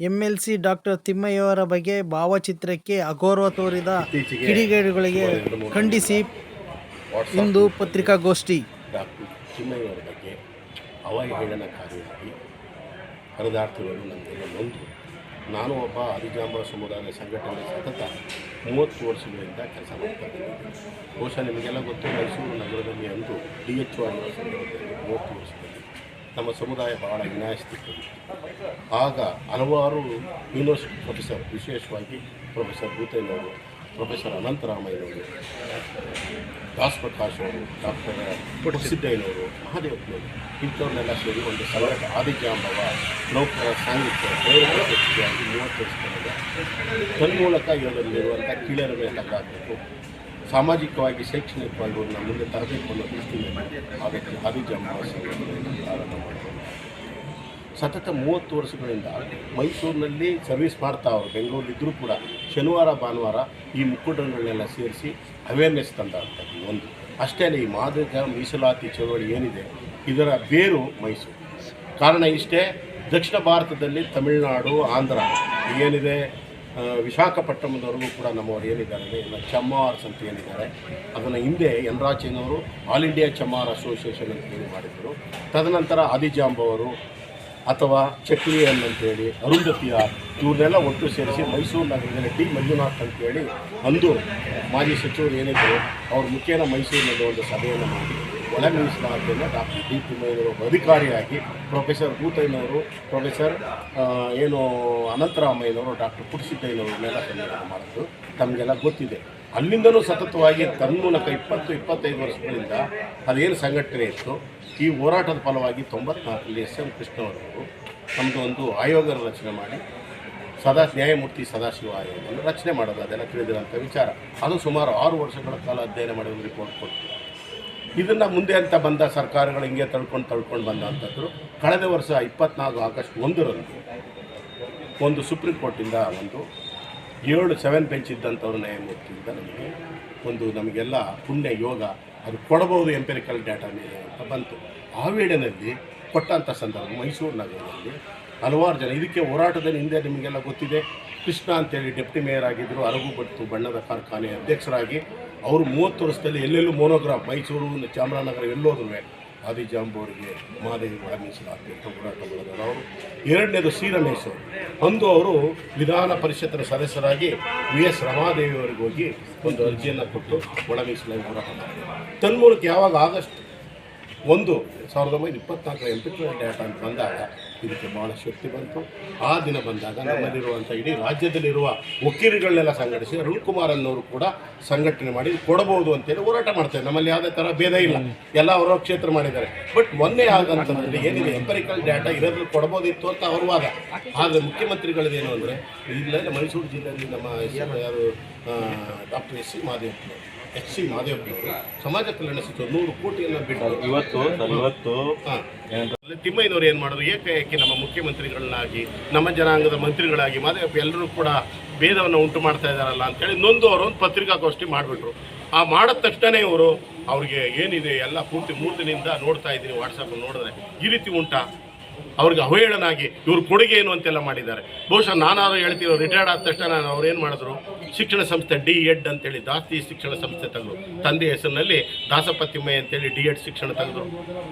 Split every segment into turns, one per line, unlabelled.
MLC doctor ತಿಮ್ಮಯ್ಯವರ ಬಗ್ಗೆ ಭಾವಚಿತ್ರಕ್ಕೆ ಅಗೌರವ ತೋರಿದ ಕಿಡಿಗೇಡುಗಳಿಗೆ ಖಂಡಿಸಿ ಇಂದು ಪತ್ರಿಕಾಗೋಷ್ಠಿ.
ಡಾಕ್ಟರ್ ಚಿನ್ನಯ್ಯವರ ಬಗ್ಗೆ ಅವಹೇಳನಕಾರಿಯಾಗಿ ಪರದಾರ್ಥಗಳು ನನಗೆಲ್ಲ ಬಂದು ನಾನು ಒಬ್ಬ ಹರಿಜಾಂಬ ಸಮುದಾಯ ಸಂಘಟನೆ ಸತತ ಮೂವತ್ತು ವರ್ಷಗಳಿಂದ ಕೆಲಸ ಮಾಡ್ತಾ ಇದ್ದೀನಿ. ಬಹುಶಃ ನಿಮಗೆಲ್ಲ ಗೊತ್ತು ಮೈಸೂರು ನಗರದಲ್ಲಿ ಅಂದು ಡಿ ಎಚ್ ಸಂದರ್ಭದಲ್ಲಿ ಮೂವತ್ತು ವರ್ಷದಲ್ಲಿ ನಮ್ಮ ಸಮುದಾಯ ಬಹಳ ವಿನಾಯಿಸ್ತಿತ್ತು. ಆಗ ಹಲವಾರು ಯೂನಿವರ್ಸಿಟಿ ಪ್ರೊಫೆಸರ್ ವಿಶೇಷವಾಗಿ ಪ್ರೊಫೆಸರ್ ಭೂತಯ್ಯನವರು ಪ್ರೊಫೆಸರ್ ಅನಂತರಾಮಯ್ಯನವರು ದಾಸ್ ಪ್ರಕಾಶ್ ಅವರು ಡಾಕ್ಟರ್ ಪುಟ್ಟಸಿದ್ದಯ್ಯನವರು ಮಹಾದೇವಪ್ಪನವರು ಇಂಥವ್ರನ್ನೆಲ್ಲ ಸೇರಿ ಒಂದು ಸಂಘಟ ಆದಿತ್ಯಾಂಬವ ನೌಕರ ಸಾಂಘಿಕ ವ್ಯಕ್ತಿಯಾಗಿ ಮೂವತ್ತು ವರ್ಷದ ತನ್ಮೂಲಕ ಇವರಲ್ಲಿರುವಂಥ ಕೀಳರಿಮೆ ತಗ್ಗಾಕಬೇಕು ಸಾಮಾಜಿಕವಾಗಿ ಶೈಕ್ಷಣಿಕವಾಗಿ ನಮ್ಮ ಮುಂದೆ ತರಬೇಕು ಅನ್ನೋ ದೃಷ್ಟಿಯಲ್ಲಿ ಆ ಆದಿಜಾಂಬವ ಸಂಘಟನೆಯನ್ನು ಪ್ರಾರಂಭ ಮಾಡಿದರು ಸತತ ಮೂವತ್ತು ವರ್ಷಗಳಿಂದ ಮೈಸೂರಿನಲ್ಲಿ ಸರ್ವಿಸ್ ಮಾಡ್ತಾ ಅವರು ಬೆಂಗಳೂರಿದ್ದರೂ ಕೂಡ ಶನಿವಾರ, ಭಾನುವಾರ ಈ ಮುಕ್ಕುಟಗಳನ್ನೆಲ್ಲ ಸೇರಿಸಿ ಅವೇರ್ನೆಸ್ ತಂದಂಥದ್ದು ಒಂದು. ಅಷ್ಟೇ ಈ ಮಾದಕ ಮೀಸಲಾತಿ ಚಳವಳಿ ಏನಿದೆ, ಇದರ ಬೇರು ಮೈಸೂರು. ಕಾರಣ ಇಷ್ಟೇ, ದಕ್ಷಿಣ ಭಾರತದಲ್ಲಿ ತಮಿಳುನಾಡು, ಆಂಧ್ರ ಏನಿದೆ ವಿಶಾಖಪಟ್ಟಣದವರೆಗೂ ಕೂಡ ನಮ್ಮವರು ಏನಿದ್ದಾರೆ ಇಲ್ಲ ಚಮ್ಮಾರ್ಸ್ ಅಂತ ಏನಿದ್ದಾರೆ, ಅದನ್ನು ಹಿಂದೆ ಎನ್ ರಾಚೇನವರು ಆಲ್ ಇಂಡಿಯಾ ಚಮ್ಮಾರ್ ಅಸೋಸಿಯೇಷನ್ ಅಂತ ಏನು ಮಾಡಿದರು. ತದನಂತರ ಆದಿಜಾಂಬವರು ಅಥವಾ ಚಕ್ಲಿಯನ್ ಅಂತೇಳಿ, ಅರುಂಧತಿಯ, ಇವ್ರನ್ನೆಲ್ಲ ಒಟ್ಟು ಸೇರಿಸಿ ಮೈಸೂರು ನಗರದಲ್ಲಿ ಟಿ ಮಂಜುನಾಥ್ ಅಂತೇಳಿ ಅಂದು ಮಾಜಿ ಸಚಿವರು ಏನಿದ್ರು, ಅವ್ರ ಮುಖೇನ ಮೈಸೂರಿನಲ್ಲಿ ಒಂದು ಸಭೆಯನ್ನು ಮಾಡಿ, ಒಳ ಮೀಸಲಾತಿಯನ್ನು ಡಾಕ್ಟರ್ ಡಿ. ಒಬ್ಬ ಅಧಿಕಾರಿಯಾಗಿ ಪ್ರೊಫೆಸರ್ ಭೂತಯ್ಯನವರು, ಪ್ರೊಫೆಸರ್ ಏನು ಅನಂತರಾಮಯ್ಯನವರು ಡಾಕ್ಟರ್ ಪುಟ್ಟಸಿದ್ದಯ್ಯನವ್ರನ್ನೆಲ್ಲ ಕನ್ನಡ ಮಾಡಿದ್ರು. ತಮಗೆಲ್ಲ ಗೊತ್ತಿದೆ. ಅಲ್ಲಿಂದಲೂ ಸತತವಾಗಿ ತನ್ಮೂಲಕ ಇಪ್ಪತ್ತು, ಇಪ್ಪತ್ತೈದು ವರ್ಷಗಳಿಂದ ಅದೇನು ಸಂಘಟನೆ ಇತ್ತು, ಈ ಹೋರಾಟದ ಫಲವಾಗಿ ತೊಂಬತ್ನಾಲ್ಕರಲ್ಲಿ ಎಸ್ ಎಂ ಕೃಷ್ಣವರವರು ನಮ್ಮದು ಒಂದು ಆಯೋಗ ರಚನೆ ಮಾಡಿ, ಸದಾ ನ್ಯಾಯಮೂರ್ತಿ ಸದಾಶಿವ ಆಯೋಗವನ್ನು ರಚನೆ ಮಾಡೋದು, ಅದೆಲ್ಲ ತಿಳಿದಿರೋಂಥ ವಿಚಾರ. ಅದು ಸುಮಾರು ಆರು ವರ್ಷಗಳ ಕಾಲ ಅಧ್ಯಯನ ಮಾಡಿ ಒಂದು ರಿಪೋರ್ಟ್ ಕೊಟ್ಟು ಇದನ್ನು ಮುಂದೆ ಅಂತ ಬಂದ ಸರ್ಕಾರಗಳು ಹಿಂಗೆ ತಳ್ಕೊಂಡು ತಳ್ಕೊಂಡು ಬಂದಂಥದ್ದು, ಕಳೆದ ವರ್ಷ ಇಪ್ಪತ್ನಾಲ್ಕು ಆಗಸ್ಟ್ ಒಂದರಂದು ಒಂದು ಸುಪ್ರೀಂ ಕೋರ್ಟಿಂದ ಒಂದು ಏಳು ಸೆವೆನ್ ಬೆಂಚ್ ಇದ್ದಂಥವ್ರು ನ್ಯಾಯಮೂರ್ತಿಯಿಂದ ನಮಗೆ. ಒಂದು ನಮಗೆಲ್ಲ ಪುಣ್ಯ, ಯೋಗ, ಅದು ಕೊಡಬಹುದು ಎಂಪೆರಿಕಲ್ ಡಾಟಾ ಮೇಲೆ ಅಂತ ಬಂತು. ಆ ವೇಳೆಯಲ್ಲಿ ಕೊಟ್ಟಂಥ ಸಂದರ್ಭ, ಮೈಸೂರು ನಗರದಲ್ಲಿ ಹಲವಾರು ಜನ, ಇದಕ್ಕೆ ಹೋರಾಟದಲ್ಲಿ ಹಿಂದೆ ನಿಮಗೆಲ್ಲ ಗೊತ್ತಿದೆ, ಕೃಷ್ಣ ಅಂತೇಳಿ ಡೆಪ್ಟಿ ಮೇಯರ್ ಆಗಿದ್ದರು ಅರಗು ಬಟ್ಟು ಬಣ್ಣದ ಕಾರ್ಖಾನೆ ಅಧ್ಯಕ್ಷರಾಗಿ, ಅವರು ಮೂವತ್ತು ವರ್ಷದಲ್ಲಿ ಎಲ್ಲೆಲ್ಲೂ ಮೋನೋಗ್ರಾಫ್ ಮೈಸೂರು, ಚಾಮರಾಜನಗರ ಎಲ್ಲೋದ್ರು ಆದಿಜಾಂಬು ಅವರಿಗೆ ಮಹಾದೇವಿ ಒಳ ಮೀಸಲಾಗಿ ಹೋರಾಟ ಮಾಡಿದವರು ಅವರು ಎರಡನೇದು ಸಿ ರಮೇಶ್ ಅವರು ಅಂದು ಅವರು ವಿಧಾನ ಪರಿಷತ್ತಿನ ಸದಸ್ಯರಾಗಿ ವಿ ಎಸ್ ರಮಾದೇವಿ ಅವರಿಗೆ ಹೋಗಿ ಒಂದು ಅರ್ಜಿಯನ್ನು ಕೊಟ್ಟು ಒಳ ಮೀಸಲಾಗಿ ಹೋರಾಟ ಮಾಡಿದ್ದಾರೆ ತನ್ಮೂಲಕ ಯಾವಾಗ ಆಗಸ್ಟ್ ಒಂದು ಸಾವಿರದ ಒಂಬೈನೂರ ಇಪ್ಪತ್ನಾಲ್ಕರ ಎಂಪಿಟ್ಮೆಂಟ್ ಡೇಟ್ ಅಂತ ಬಂದಾಗ ಇದಕ್ಕೆ ಭಾಳ ಶಕ್ತಿ ಬಂತು. ಆ ದಿನ ಬಂದಾಗ ನಮ್ಮಲ್ಲಿರುವಂಥ ಇಡೀ ರಾಜ್ಯದಲ್ಲಿರುವ ವಕೀಲಗಳನ್ನೆಲ್ಲ ಸಂಘಟಿಸಿ ಅರುಣ್ ಕುಮಾರ್ ಅನ್ನೋರು ಕೂಡ ಸಂಘಟನೆ ಮಾಡಿ ಕೊಡಬಹುದು ಅಂತೇಳಿ ಹೋರಾಟ ಮಾಡ್ತಾರೆ. ನಮ್ಮಲ್ಲಿ ಯಾವುದೇ ಥರ ಭೇದ ಇಲ್ಲ. ಎಲ್ಲ ಅವರ ಕ್ಷೇತ್ರ ಮಾಡಿದ್ದಾರೆ. ಬಟ್ ಮೊನ್ನೆ ಆಗಂತಂದಲ್ಲಿ ಏನಿದೆ? ಎಂಪರಿಕಲ್ ಡೇಟಾ ಇರೋದ್ರಲ್ಲಿ ಕೊಡಬಹುದಿತ್ತು ಅಂತ ಅವರು ವಾದ. ಆದರೆ ಮುಖ್ಯಮಂತ್ರಿಗಳದ್ದೇನು ಅಂದರೆ, ಇಲ್ಲ ಮೈಸೂರು ಜಿಲ್ಲೆಯಲ್ಲಿ ನಮ್ಮ ಯಾರು ಡಾಕ್ಟರ್ ಎಸ್ ಸಿ ಮಾದೇವಪ್ಪನವರು ಎಚ್ ಸಿ ಮಾದೇವಪ್ಪನವರು ಸಮಾಜ ಕಲ್ಯಾಣ ಸಚಿವರು ನೂರು ಕೋಟಿಯನ್ನು ಬಿಟ್ಟು
ಇವತ್ತು ಇವತ್ತು
ತಿಮ್ಮಯ್ಯನವರು ಏನು ಮಾಡಿದ್ರು ಏಕಾಏಕಿ ನಮ್ಮ ಮುಖ್ಯಮಂತ್ರಿಗಳನ್ನಾಗಿ ನಮ್ಮ ಜನಾಂಗದ ಮಂತ್ರಿಗಳಾಗಿ ಮಾದೇವಪ್ಪ ಎಲ್ಲರೂ ಕೂಡ ಭೇದವನ್ನು ಉಂಟು ಮಾಡ್ತಾ ಇದ್ದಾರಲ್ಲ ಅಂತೇಳಿ ನೊಂದು ಅವರು ಒಂದು ಪತ್ರಿಕಾಗೋಷ್ಠಿ ಮಾಡಿಬಿಟ್ರು. ಆ ಮಾಡಿದ ತಕ್ಷಣ ಇವರು ಅವ್ರಿಗೆ ಏನಿದೆ ಎಲ್ಲ ಪೂರ್ತಿ ಮೂರು ದಿನದಿಂದ ನೋಡ್ತಾ ಇದ್ದೀನಿ ವಾಟ್ಸಪ್ ನೋಡಿದ್ರೆ ಈ ರೀತಿ ಉಂಟಾ? ಅವ್ರಿಗೆ ಅವಹೇಳನಾಗಿ ಇವ್ರ ಕೊಡುಗೆ ಏನು ಅಂತೆಲ್ಲ ಮಾಡಿದ್ದಾರೆ. ಬಹುಶಃ ನಾನಾದ್ರೂ ಹೇಳ್ತೀವಿ ರಿಟೈರ್ಡ್ ಆದ ತಕ್ಷಣ ನಾನು ಅವ್ರು ಏನು ಮಾಡಿದ್ರು? ಶಿಕ್ಷಣ ಸಂಸ್ಥೆ ಡಿ ಎಡ್ ಅಂತೇಳಿ ದಾಸ್ತಿ ಶಿಕ್ಷಣ ಸಂಸ್ಥೆ ತಂದರು ತಂದೆ ಹೆಸರಿನಲ್ಲಿ ದಾಸಪ್ಪ ತಿಮ್ಮಯ್ಯ ಅಂತೇಳಿ ಡಿ ಎಡ್ ಶಿಕ್ಷಣ ತೆಗೆದ್ರು.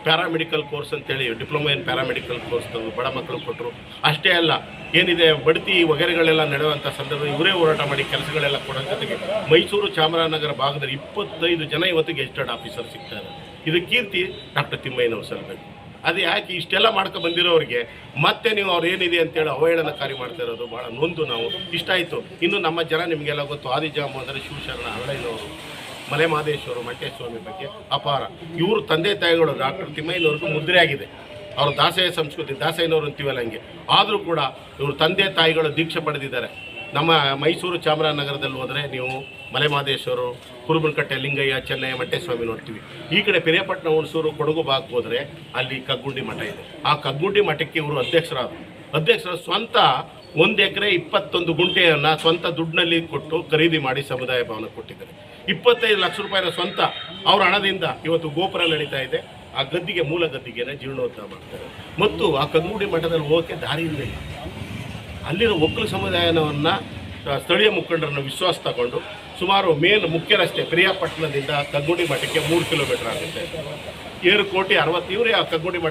ಪ್ಯಾರಾಮೆಡಿಕಲ್ ಕೋರ್ಸ್ ಅಂತೇಳಿ ಡಿಪ್ಲೊಮಾ ಇನ್ ಪ್ಯಾರಾಮೆಡಿಕಲ್ ಕೋರ್ಸ್ ತೆಗೆದು ಬಡ ಮಕ್ಕಳು ಕೊಟ್ಟರು. ಅಷ್ಟೇ ಅಲ್ಲ, ಏನಿದೆ, ಬಡ್ತಿ ವಗೆರೆಗಳೆಲ್ಲ ನಡೆಯುವಂಥ ಸಂದರ್ಭ ಇವರೇ ಹೋರಾಟ ಮಾಡಿ ಕೆಲಸಗಳೆಲ್ಲ ಕೊಡೋ ಜೊತೆಗೆ ಮೈಸೂರು ಚಾಮರಾಜನಗರ ಭಾಗದಲ್ಲಿ ಇಪ್ಪತ್ತೈದು ಜನ ಇವತ್ತು ಗೆಸ್ಟೆಡ್ ಆಫೀಸರ್ ಸಿಗ್ತಾರೆ ಇದು ಕೀರ್ತಿ ಡಾಕ್ಟರ್ ತಿಮ್ಮಯ್ಯನವರು ಸಲ್ಲಬೇಕು ಅದು ಯಾಕೆ ಇಷ್ಟೆಲ್ಲ ಮಾಡ್ಕೊ ಬಂದಿರೋರಿಗೆ, ಮತ್ತೆ ನೀವು ಅವ್ರು ಏನಿದೆ ಅಂತೇಳಿ ಅವಹೇಳನಕಾರಿ ಮಾಡ್ತಾ ಇರೋದು ಭಾಳ ನೊಂದು ನಾವು. ಇಷ್ಟ ಆಯಿತು. ಇನ್ನು ನಮ್ಮ ಜನ ನಿಮಗೆಲ್ಲ ಗೊತ್ತು, ಆದಿಜಾಮ ಅಂದರೆ ಶಿವಶರಣ ಹರಳೈನವರು ಮಲೆ ಮಹದೇಶ್ವರು ಮಂಟೇಶ್ವರಿ ಬಗ್ಗೆ ಅಪಾರ. ಇವರು ತಂದೆ ತಾಯಿಗಳು ಡಾಕ್ಟರ್ ತಿಮ್ಮಯ್ಯನವ್ರಿಗೂ ಮುದ್ರೆ ಆಗಿದೆ. ಅವರು ದಾಸಯ್ಯ ಸಂಸ್ಕೃತಿ ದಾಸಯ್ಯನವರು ಅಂತೀವಲ್ಲ ಹಂಗೆ. ಆದರೂ ಕೂಡ ಇವರು ತಂದೆ ತಾಯಿಗಳು ದೀಕ್ಷೆ ಪಡೆದಿದ್ದಾರೆ. ನಮ್ಮ ಮೈಸೂರು ಚಾಮರಾಜನಗರದಲ್ಲಿ ಹೋದರೆ ನೀವು ಮಲೆಮಹದೇಶ್ವರು ಕುರುಬನಕಟ್ಟೆ ಲಿಂಗಯ್ಯ, ಚೆನ್ನಯ್ಯ ಮಂಟೇಸ್ವಾಮಿ ನೋಡ್ತೀವಿ. ಈ ಕಡೆ ಪಿರಿಯಪಟ್ಟಣ, ಹುಣಸೂರು, ಕೊಡಗು ಭಾಗಕ್ಕೆ ಹೋದರೆ ಅಲ್ಲಿ ಕಗ್ಗುಂಡಿ ಮಠ ಇದೆ. ಆ ಕಗ್ಗುಂಡಿ ಮಠಕ್ಕೆ ಇವರು ಅಧ್ಯಕ್ಷರಾದರು. ಅಧ್ಯಕ್ಷರ ಸ್ವಂತ ಒಂದು ಎಕರೆ ಇಪ್ಪತ್ತೊಂದು ಗುಂಟೆಯನ್ನು ಸ್ವಂತ ದುಡ್ಡಿನಲ್ಲಿ ಕೊಟ್ಟು ಖರೀದಿ ಮಾಡಿ ಸಮುದಾಯ ಭವನ ಕೊಟ್ಟಿದ್ದಾರೆ. ಇಪ್ಪತ್ತೈದು ಲಕ್ಷ ರೂಪಾಯಿನ ಸ್ವಂತ ಅವರ ಹಣದಿಂದ ಇವತ್ತು ಗೋಪುರ ನಡೀತಾ ಇದೆ. ಆ ಗದ್ದಿಗೆ ಮೂಲ ಗದ್ದಿಗೆನ ಜೀರ್ಣೋದ್ಧಾರ ಮಾಡ್ತಾರೆ. ಮತ್ತು ಆ ಕಗ್ಗುಂಡಿ ಮಠದಲ್ಲಿ ಹೋಗೋಕ್ಕೆ ದಾರಿ ಇಲ್ಲ. ಅಲ್ಲಿನ ಒಕ್ಕಲು ಸಮುದಾಯವನ್ನು ಸ್ಥಳೀಯ ಮುಖಂಡರನ್ನು ವಿಶ್ವಾಸ ತಗೊಂಡು ಸುಮಾರು ಮೇನ್ ಮುಖ್ಯ ರಸ್ತೆ ಪ್ರಿಯಾಪಟ್ಟಣದಿಂದ ಕಗ್ಗುಡಿ ಮಠಕ್ಕೆ ಮೂರು ಕಿಲೋಮೀಟರ್ ಆಗುತ್ತೆ. ಏಳು ಕೋಟಿ ಅರವತ್ತು, ಇವರೇ ಆ ಕಗ್ಗುಡಿ ಮಠ